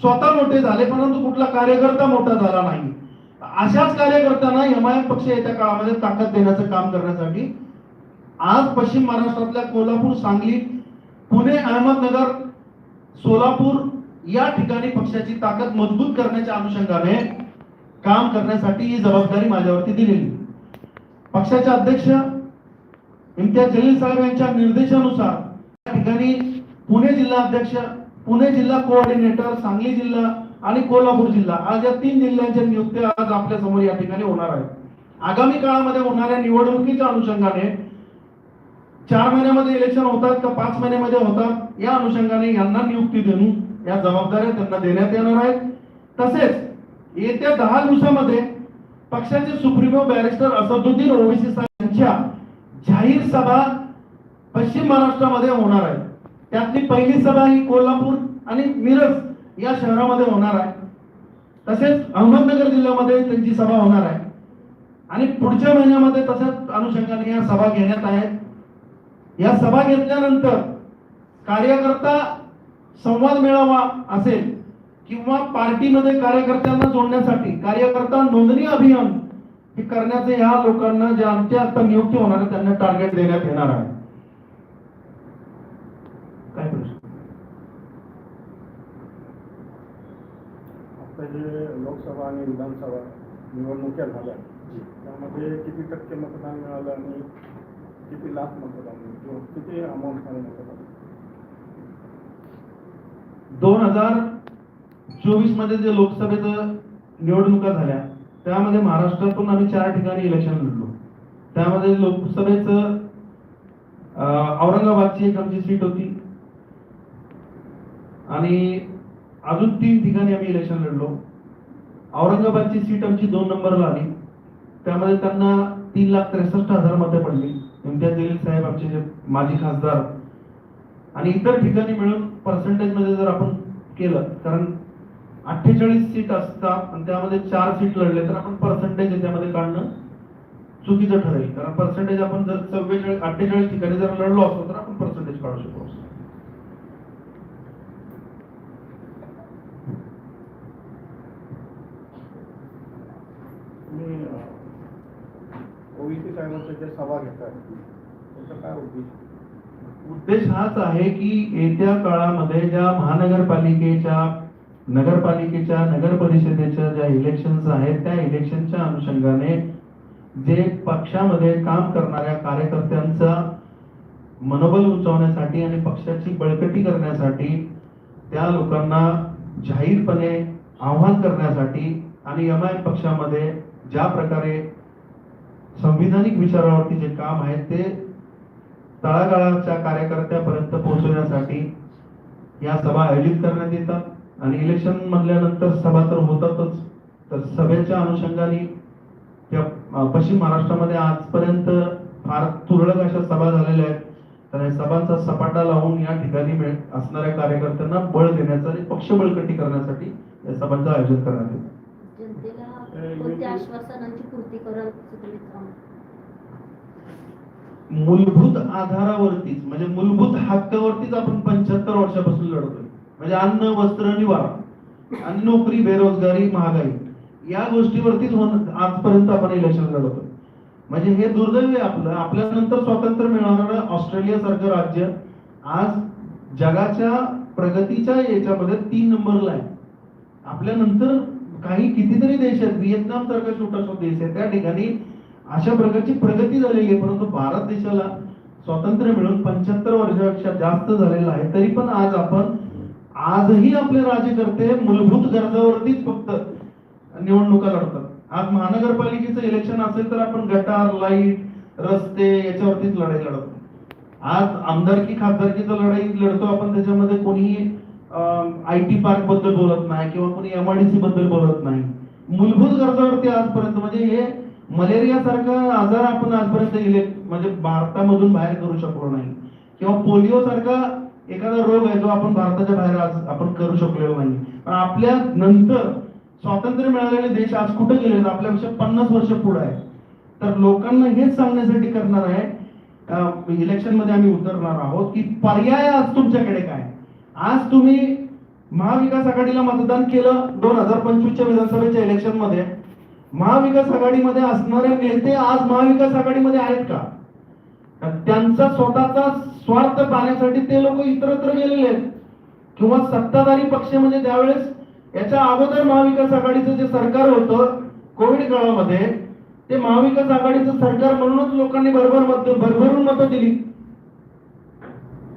स्वतः मोठे झाले परंतु कुठला कार्यकर्ता मोठा झाला नाही. अशाच कार्यकर्त्यांना एमआयएम पक्ष येत्या काळामध्ये ताकद देण्याचं काम करण्यासाठी आज पश्चिम महाराष्ट्रातल्या कोल्हापूर सांगली पुणे अहमदनगर सोलापूर या ठिकाणी पक्षाची ताकद मजबूत करण्याच्या अनुषंगाने काम करण्यासाठी ही जबाबदारी माझ्यावरती दिलेली पक्षाचे अध्यक्ष इम्तियाज जलील साहेब यांच्या निर्देशानुसार या ठिकाणी पुणे जिल्हा अध्यक्ष पुणे जिल्हा कोऑर्डिनेटर सांगली जिल्हा आणि कोल्हापूर जिल्हा. आज या तीन जिल्ह्यांच्या नियुक्त्या आज आपल्यासमोर या ठिकाणी होणार आहेत. आगामी काळामध्ये होणाऱ्या निवडणुकीच्या अनुषंगाने चार महिन्यामध्ये इलेक्शन होतात का पाच महिन्यामध्ये होतात या अनुषंगाने यांना नियुक्ती देऊन या जबाबदाऱ्या त्यांना देण्यात येणार आहेत. तसेच येत्या दहा दिवसामध्ये पक्षाचे सुप्रीमो बॅरिस्टर असदुद्दीन ओवेसी साहेब यांच्या जाहीर सभा पश्चिम महाराष्ट्रामध्ये होणार आहे. त्यातली पहिली सभा ही कोल्हापूर आणि मिरज या शहरामध्ये होणार आहे. तसेच अहमदनगर जिल्ह्यामध्ये त्यांची सभा होणार आहे. आणि पुढच्या महिन्यामध्ये तसेच अनुषंगाने या सभा घेण्यात आहेत. या सभा घेतल्यानंतर कार्यकर्ता संवाद मेळावा असेल किंवा पार्टीमध्ये कार्यकर्त्यांना जोडण्यासाठी कार्यकर्ता नोंदणी अभियान हे करण्याचे ह्या लोकांना जे आमच्या आता नियुक्ती होणार आहे त्यांना टार्गेट देण्यात येणार आहे काय प्रश्न आता जे लोकसभा आणि विधानसभा निवडणुक्या झाल्या. त्यामध्ये किती टक्के मतदान मिळालं आणि किती लाख मतदान किंवा किती अमाऊंटमध्ये मतदान? दोन हजार चोवीसमध्ये जे लोकसभेचं निवडणुका झाल्या त्यामध्ये महाराष्ट्रातून आम्ही चार ठिकाणी इलेक्शन लढलो. त्यामध्ये लोकसभेचं औरंगाबादची एक आमची सीट होती. आणि अजून तीन ठिकाणी आम्ही इलेक्शन लढलो. औरंगाबादची सीट आमची दोन नंबरला आली. त्यामध्ये त्यांना तीन लाख त्रेसष्ट हजार मतं पडली. इम्तियाज जलील साहेब आमचे जे माजी खासदार आणि इतर ठिकाणी मिळून पर्सेंटेजमध्ये जर आपण केलं कारण अठ्ठेचाळीस सीट असतात आणि त्यामध्ये चार सीट लढले तर आपण पर्सेंटेज याच्यामध्ये काढणं चुकीचं ठरेल. कारण पर्सेंटेज आपण जर चव्वेचाळीस अठ्ठेचाळीस ठिकाणी जर लढलो असतो तर आपण पर्सेंटेज काढू शकतो तुम्ही ओबीसी साहेबांचा ज्या सभा घेतात त्याचा काय उद्देश? उद्देश हाच आहे की येत्या काळामध्ये ज्या महानगरपालिकेच्या नगरपालिकेच्या नगर परिषदेच्या ज्या इलेक्शन्स आहेत त्या इलेक्शनच्या अनुषंगाने जे पक्षामध्ये काम करणाऱ्या कार्यकर्त्यांचा मनोबल उंचावण्यासाठी आणि पक्षाची बळकटी करण्यासाठी त्या लोकांना जाहीरपणे आव्हान करण्यासाठी आणि एम आय पक्षामध्ये ज्या प्रकारे संविधानिक विचारावरती जे काम आहे ते तळागाळाच्या कार्यकर्त्यापर्यंत पोहोचवण्यासाठी या सभा आयोजित करण्यात येतात. आणि इलेक्शन म्हणल्यानंतर सभा तर होतातच. तर सभेच्या अनुषंगाने त्या पश्चिम महाराष्ट्रामध्ये आजपर्यंत फार तुरळक अशा सभा झालेल्या आहेत. तर या सभांचा सपाटा लावून या ठिकाणी असणाऱ्या कार्यकर्त्यांना बळ देण्याचा आणि पक्ष बळकटी करण्यासाठी या सभांचं आयोजन करण्यात येतं. कोणत्या आश्वासनांची पूर्ती करत मूलभूत आधारावरतीच म्हणजे मूलभूत हक्कावरतीच आपण पंच्याहत्तर वर्षापासून लढतोय. म्हणजे अन्न वस्त्र निवारा आणि नोकरी बेरोजगारी महागाई या गोष्टीवरतीच आजपर्यंत आपण इलेक्शन लढतोय. म्हणजे हे दुर्दैव आहे आपलं. आपल्यानंतर स्वातंत्र्य मिळवणारं ऑस्ट्रेलिया सारखं राज्य आज जगाच्या प्रगतीच्या याच्यामध्ये तीन नंबरला आहे. आपल्यानंतर काही कितीतरी देश आहेत. व्हिएतनाम सारखा छोटासा देश आहे. त्या ठिकाणी अशा प्रकारची प्रगती झालेली आहे. परंतु भारत देशाला स्वातंत्र्य मिळून पंच्याहत्तर वर्षापेक्षा जास्त झालेलं आहे. तरी पण आज आपण आजही आपले राज्यकर्ते मूलभूत गरजावरतीच फक्त निवडणुका लढतात. आज महानगरपालिकेचं इलेक्शन असेल तर आपण गटार लाइट रस्ते याच्यावरतीच लढाई लढतो आज आमदारकी खासदारकीचा लढाई लढतो आपण त्याच्यामध्ये कोणीही आय टी पार्कबद्दल बोलत नाही किंवा कोणी एमआयडीसी बद्दल बोलत नाही. मूलभूत गरजावरती आजपर्यंत म्हणजे हे मलेरिया सारखा आजार आपण आजपर्यंत इले म्हणजे भारतामधून बाहेर करू शकलो नाही. किंवा पोलिओ सारखा एखादा रोग आहे जो आपण भारताच्या बाहेर आज आपण करू शकलेलो नाही. पण आपल्या नंतर स्वातंत्र्य मिळालेले देश आज कुठे गेले आपल्यापेक्षा पन्नास वर्ष पुढे आहे. तर लोकांना हेच सांगण्यासाठी करणार आहे इलेक्शनमध्ये आम्ही उतरणार आहोत की पर्याय आज तुमच्याकडे काय? आज तुम्ही महाविकास आघाडीला मतदान केलं दोन हजार पंचवीसच्या विधानसभेच्या इलेक्शनमध्ये. महाविकास आघाडीमध्ये असणारे नेते आज महाविकास आघाडीमध्ये आहेत का? त्यांचा स्वतःचा स्वार्थ पाहण्यासाठी ते लोक इतरत्र गेलेले आहेत. किंवा सत्ताधारी पक्ष म्हणजे त्यावेळेस याच्या अगोदर महाविकास आघाडीचं जे सरकार होतं कोविड काळामध्ये ते महाविकास आघाडीचं सरकार म्हणूनच लोकांनी भरभर मत भरभरून मतं दिली.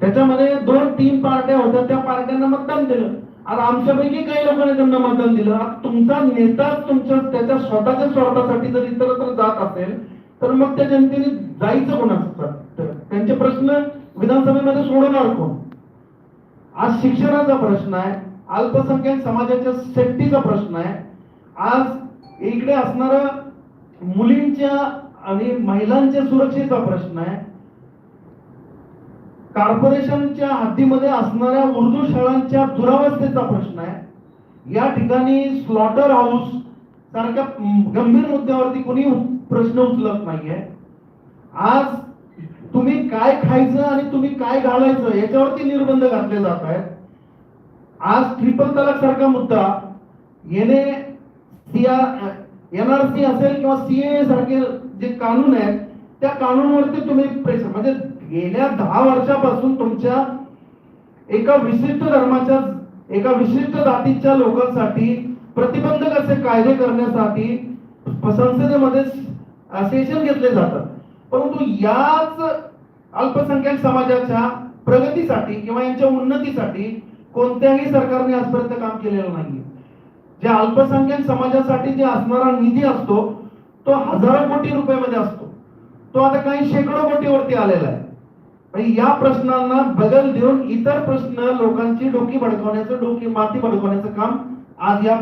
त्याच्यामध्ये दोन तीन पार्ट्या होत्या त्या पार्ट्यांना मतदान दिलं. आता आमच्यापैकी काही लोकांनी त्यांना मतदान दिलं. आता तुमचा नेताच तुमच्या त्याच्या स्वतःच्या स्वार्थासाठी जर इतरत्र जात असेल तर मग त्या जनतेने जायचं कोणाचं? तर त्यांचे प्रश्न विधानसभेमध्ये सोडवणार कोण? आज शिक्षणाचा प्रश्न आहे अल्पसंख्याक समाजाच्या सेफ्टीचा प्रश्न आहे. आज इकडे असणारा मुलींच्या आणि महिलांच्या सुरक्षेचा प्रश्न आहे. कॉर्पोरेशनच्या हद्दीमध्ये असणाऱ्या उर्दू शाळांच्या दुरावस्थेचा प्रश्न आहे. या ठिकाणी स्लॉटर हाऊस सारख्या गंभीर मुद्द्यावरती कोणी प्रश्न उचलत नाहीये. आज तुम्ही काय खायचं आणि तुम्ही काय घालायचं याच्यावरती निर्बंध घातले जात आहेत. आज ट्रिपल तलाक सारखा मुद्दा येणे एनआरसी असेल किंवा सीए सारखे जे कानून आहेत त्या कानूनवरती तुम्ही प्रेशर म्हणजे गेल्या दहा वर्षापासून तुमच्या एका विशिष्ट धर्माच्या एका विशिष्ट जातीच्या लोकांसाठी प्रतिबंधक असे कायदे करण्यासाठी संसदेमध्ये सेशन घेतले जातात. परंतु याच अल्पसंख्याक समाजाच्या प्रगतीसाठी किंवा यांच्या उन्नतीसाठी कोणत्याही सरकारने आजपर्यंत काम केलेलं नाही जे अल्पसंख्याक समाजासाठी जे असणारा निधी असतो तो हजारो कोटी रुपयामध्ये असतो. तो आता काही शेकडो कोटीवरती आलेला आहे. या प्रश्नांना बदल देऊन इतर प्रश्न लोकांची डोकी भडकवण्याचं डोकी माती भडकवण्याचं काम आज या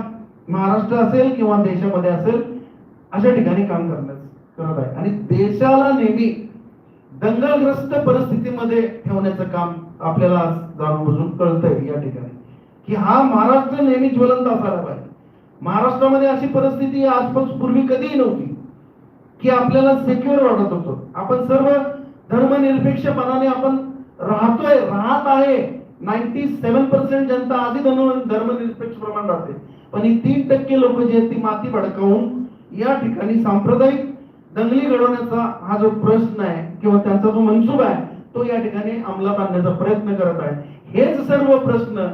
महाराष्ट्र असेल किंवा देशामध्ये असेल अशा ठिकाणी काम करण्यास करत आहे. आणि देशाला नेहमी दंगलग्रस्त परिस्थितीमध्ये ठेवण्याचं काम आपल्याला आज जाणून बुजून कळतंय या ठिकाणी. की हा महाराष्ट्र नेहमी ज्वलंत असायला पाहिजे. महाराष्ट्रामध्ये अशी परिस्थिती आजपासून पूर्वी कधीही नव्हती की आपल्याला सेक्युअर वाटत होतं. आपण सर्व धर्मनिरपेक्षपणाने आपण राहतोय राहत आहे. नाईन्टी सेव्हन पर्सेंट जनता आधी धर्मनिरपेक्ष प्रमाण राहते. पण ही तीन टक्के लोक जे आहेत ती माती भडकावून या ठिकाणी सांप्रदायिक दंगली घडवण्याचा हा जो प्रश्न आहे किंवा त्यांचा जो मनसूब आहे तो या ठिकाणी अंमलात आणण्याचा प्रयत्न करत आहे. हेच सर्व प्रश्न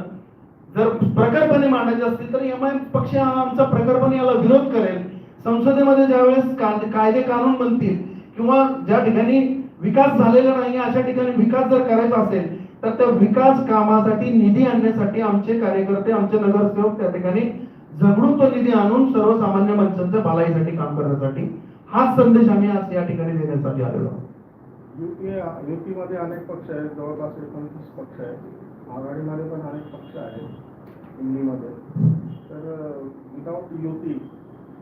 जर प्रकल्पने मांडायचे असतील तर एम आय पक्ष हा आमचा प्रकल्पने याला विरोध करेल. संसदेमध्ये ज्यावेळेस कायदे कायदे कानून बनतील किंवा ज्या ठिकाणी विकास झालेला नाही अशा ठिकाणी विकास जर करायचा असेल तर त्या विकास कामासाठी निधी आणण्यासाठी आमचे कार्यकर्ते आमचे नगरसेवक त्या ठिकाणी झगडून तो निधी आणून सर्वसामान्य माणसांच्या भलाईसाठी काम करण्यासाठी हाच संदेश आम्ही आज या ठिकाणी देण्यासाठी आलेलो आहोत. युपी युपीमध्ये अनेक पक्ष आहेत जवळपास एकोणतीस पक्ष आहेत. आघाडीमध्ये पण अनेक पक्ष आहेत दिल्लीमध्ये. तर विदाऊट युती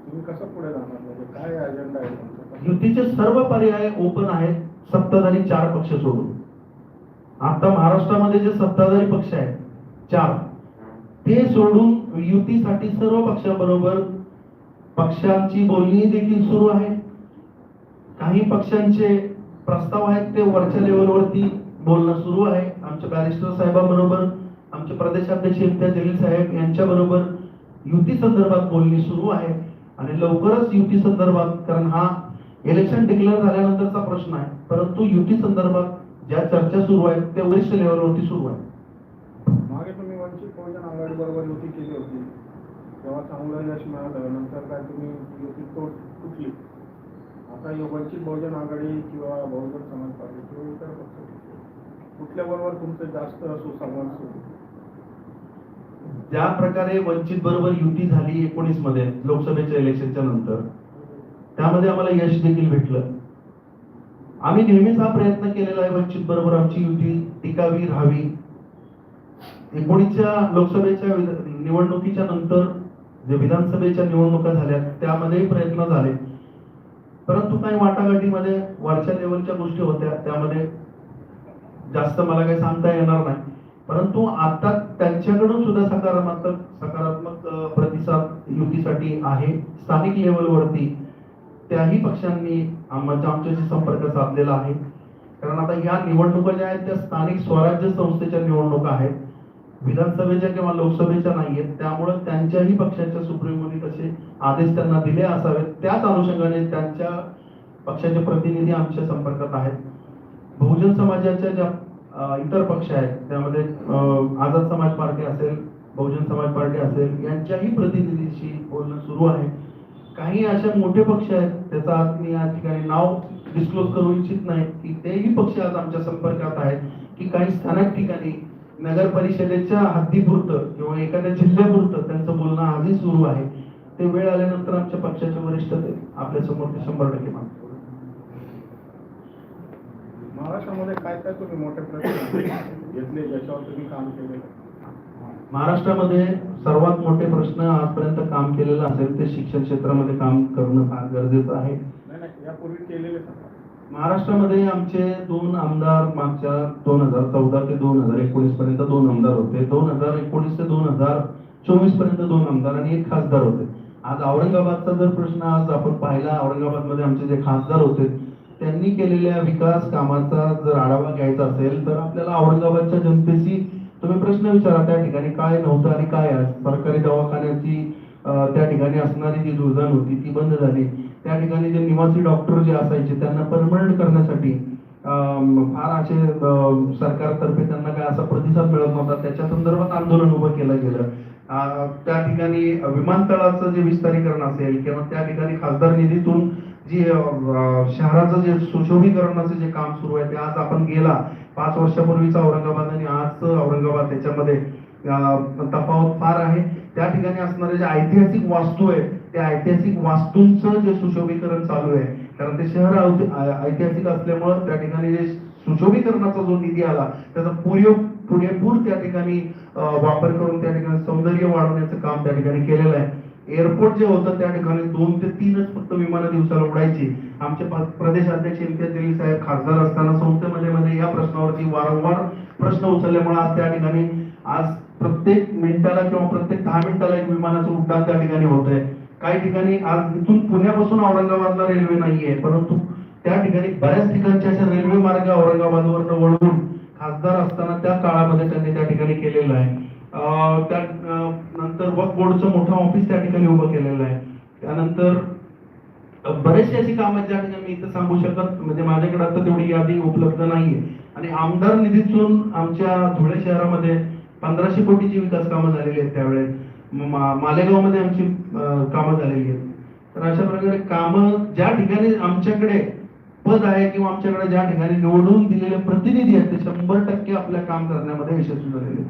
तुम्ही कसं पुढे जाणार? म्हणजे काय अजेंडा आहे तुमचा? युतीचे सर्व पर्याय ओपन आहेत. सत्ताधारी चार पक्ष सोडून. आता महाराष्ट्रामध्ये जे सत्ताधारी पक्ष आहेत चार ते सोडून युतीसाठी सर्व पक्षाबरोबर पक्षांची बोलणी देखील सुरू आहे. काही पक्षांचे प्रस्ताव आहेत ते वरच्या लेवलवरती बोलणं सुरू आहे. आमच्या बॅरिस्टर साहेबांबरोबर आमचे प्रदेशाध्यक्ष इम्तियाज जलील साहेब यांच्या बरोबर युती संदर्भात बोलणी सुरू आहे. आणि लवकरच युती संदर्भात कारण हा इलेक्शन डिक्लेअर झाल्यानंतरचा प्रश्न आहे. परंतु युती संदर्भात ज्या चर्चा सुरू आहेत त्या वरिष्ठ लेवलवरती सुरू आहे मागे तुम्ही वंचित बहुजन आघाडी बरोबर युती केली होती. तेव्हा चांगलं यश मिळालं नंतर काय तुम्ही युती तोड तुटली. आता वंचित बहुजन आघाडी किंवा बहुजन समाज पार्टी किंवा इतर पक्ष कुठल्याबरोबर तुमचं जास्त सुसंवाद सुरू? ज्या प्रकारे वंचित बरोबर युती झाली एकोणीसमध्ये लोकसभेच्या इलेक्शनच्या नंतर त्यामध्ये आम्हाला यश देखील भेटलं. आम्ही नेहमीच हा प्रयत्न केलेला आहे वंचित बरोबर आमची युती टिकावी राहावी. एकोणीसच्या लोकसभेच्या निवडणुकीच्या नंतर जे विधानसभेच्या निवडणुका झाल्या त्यामध्येही प्रयत्न झाले. परंतु काही वाटाघाटीमध्ये वरच्या लेवलच्या गोष्टी होत्या त्यामध्ये जास्त मला काही सांगता येणार नाही. परंतु आता त्यांच्याकडून सुद्धा सकारात्मक सकारात्मक प्रतिसाद युतीसाठी आहे स्थानिक लेवलवरती त्याही पक्षांनी आमच्या आमच्याशी संपर्क साधलेला आहे. कारण आता या निवडणुका ज्या आहेत त्या स्थानिक स्वराज्य संस्थेच्या निवडणुका आहेत. विधानसभेच्या किंवा लोकसभेच्या नाहीयेत. त्यामुळे त्यांच्याही पक्षाच्या सुप्रीमोनी तसे आदेश त्यांना दिले असावेत. त्याच अनुषंगाने त्यांच्या पक्षाचे प्रतिनिधी आमच्या संपर्कात आहेत. बहुजन समाजाच्या ज्या इतर पक्ष आहेत त्यामध्ये आझाद समाज पार्टी असेल बहुजन समाज पार्टी असेल यांच्याही प्रतिनिधीशी बोलणं सुरू आहे. काही अशा मोठे पक्ष आहेत त्याचा आज मी या ठिकाणी नाव डिस्क्लोज करू इच्छित नाही की तेही पक्ष आज आमच्या संपर्कात आहेत की काही स्थानिक ठिकाणी नगर परिषदेच्या हद्दीपुरतं किंवा एखाद्या जिल्ह्यापुरतं त्यांचं बोलणं आधी सुरू आहे. ते वेळ आल्यानंतर आमच्या पक्षाचे वरिष्ठ ते आपल्यासमोर ते शंभर टक्के मागतील. महाराष्ट्रामध्ये काय काय तुम्ही मोठे प्रश्न घेतले ज्याच्यावर तुम्ही काम केलेलं महाराष्ट्रामध्ये सर्वात मोठे प्रश्न आजपर्यंत काम केलेलं असेल ते शिक्षण क्षेत्रामध्ये काम करणं फार गरजेचं आहे. महाराष्ट्रामध्ये आमचे दोन आमदार मागच्या दोन हजार चौदा ते दोन हजार एकोणीस पर्यंत दोन आमदार होते. दोन हजार एकोणीस ते दोन हजार चोवीसपर्यंत दोन आमदार आणि एक खासदार होते. आज औरंगाबादचा जर प्रश्न आज आपण पाहिला औरंगाबादमध्ये आमचे जे खासदार होते त्यांनी केलेल्या विकास कामाचा जर आढावा घ्यायचा असेल तर आपल्याला औरंगाबादच्या जनतेशी तुम्ही प्रश्न विचारा त्या ठिकाणी काय नव्हतं आणि काय सरकारी दवाखान्याची त्या ठिकाणी असणारी जी दुर्धन होती ती बंद झाली. त्या ठिकाणी जे निवासी डॉक्टर जे असायचे त्यांना परमनंट करण्यासाठी फार असे सरकारतर्फे त्यांना काय असा प्रतिसाद मिळत नव्हता. त्याच्या संदर्भात आंदोलन उभं केलं गेलं. त्या ठिकाणी विमानतळाचं जे विस्तारीकरण असेल किंवा त्या ठिकाणी खासदार निधीतून जी शहराचं जे सुशोभीकरणाचं जे काम सुरू आहे ते आज आपण गेला. पाच वर्षापूर्वीचा औरंगाबाद आणि आज औरंगाबाद त्याच्यामध्ये तफावत फार आहे. त्या ठिकाणी असणारे जे ऐतिहासिक वास्तू आहे त्या ऐतिहासिक वास्तूंचं जे सुशोभीकरण चालू आहे कारण ते शहर ऐतिहासिक असल्यामुळं त्या ठिकाणी जे सुशोभीकरणाचा जो निधी आला त्याचा पुरे पुरेपूर त्या ठिकाणी वापर करून त्या ठिकाणी सौंदर्य वाढवण्याचं काम त्या ठिकाणी केलेलं आहे. एअरपोर्ट जे होतं त्या ठिकाणी दोन ते तीनच फक्त विमानं दिवसाला उडायची. आमचे प्रदेश अध्यक्ष इम्तियाज जलील साहेब खासदार असताना संस्थेमध्ये मध्ये या प्रश्नावरती वारंवार प्रश्न उचलल्यामुळे आज त्या ठिकाणी आज प्रत्येक मिनिटाला किंवा प्रत्येक दहा मिनिटाला एक विमानाचं उड्डाण त्या ठिकाणी होत आहे काही ठिकाणी आज इथून पुण्यापासून औरंगाबादला रेल्वे नाहीये परंतु त्या ठिकाणी बऱ्याच ठिकाणचे असे रेल्वे मार्ग औरंगाबादवर वळवून खासदार असताना त्या काळामध्ये त्यांनी त्या ठिकाणी केलेलं आहे. त्या नंतर वक्फ बोर्डचं मोठं ऑफिस त्या ठिकाणी उभं केलेलं आहे. त्यानंतर अं, बरेचसे अशी कामं आहेत ज्या ठिकाणी मी इथं सांगू शकत म्हणजे माझ्याकडे आता तेवढी यादी उपलब्ध नाहीये. आणि आमदार निधीतून आमच्या धुळे शहरामध्ये पंधराशे कोटीची विकास कामं झालेली आहेत त्यावेळेस. मालेगावमध्ये आमची कामं झालेली आहेत. तर अशा प्रकारे कामं ज्या ठिकाणी आमच्याकडे पद आहे किंवा आमच्याकडे ज्या ठिकाणी निवडून दिलेले प्रतिनिधी आहेत ते शंभर टक्के आपल्या काम करण्यामध्ये यशस्वी झालेले आहेत.